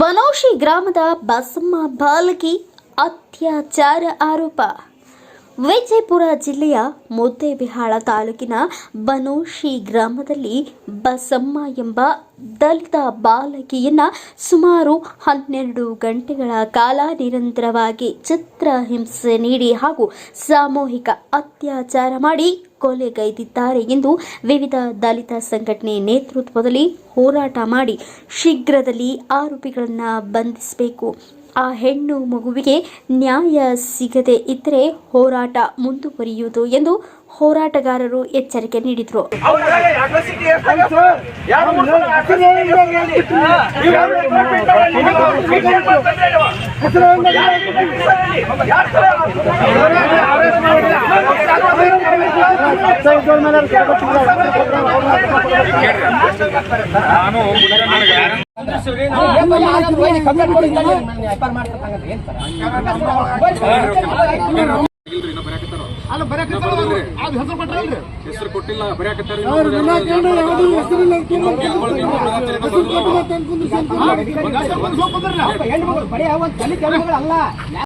ಬನೋಶಿ ಗ್ರಾಮದ ಬಸಮ್ಮ ಬಾಲಕಿ ಅತ್ಯಾಚಾರ ಆರೋಪ. ವಿಜಯಪುರ ಜಿಲ್ಲೆಯ ಮುದ್ದೇಬಿಹಾಳ ತಾಲೂಕಿನ ಬನೋಶಿ ಗ್ರಾಮದಲ್ಲಿ ಬಸಮ್ಮ ಎಂಬ ದಲಿತ ಬಾಲಕಿಯನ್ನ ಸುಮಾರು ಹನ್ನೆರಡು ಗಂಟೆಗಳ ಕಾಲ ನಿರಂತರವಾಗಿ ಚಿತ್ರಹಿಂಸೆ ನೀಡಿ ಹಾಗೂ ಸಾಮೂಹಿಕ ಅತ್ಯಾಚಾರ ಮಾಡಿ ಕೊಲೆಗೈದಿದ್ದಾರೆ ಎಂದು ವಿವಿಧ ದಲಿತ ಸಂಘಟನೆ ನೇತೃತ್ವದಲ್ಲಿ ಹೋರಾಟ ಮಾಡಿ ಶೀಘ್ರದಲ್ಲಿ ಆರೋಪಿಗಳನ್ನು ಬಂಧಿಸಬೇಕು. ಆ ಹೆಣ್ಣು ಮಗುವಿಗೆ ನ್ಯಾಯ ಸಿಗದೆ ಇದ್ರೆ ಹೋರಾಟ ಮುಂದುವರಿಯುವುದು ಎಂದು ಹೋರಾಟಗಾರರು ಎಚ್ಚರಿಕೆ ನೀಡಿದರು. ಅವ್ರಿಗೆ ಹೆಸರು ಹೆಸರು ಕೊಟ್ಟಿಲ್ಲ ಬರೆಯಕತ್ತಾರ ಕೆಳಮಗಳು ಅಲ್ಲ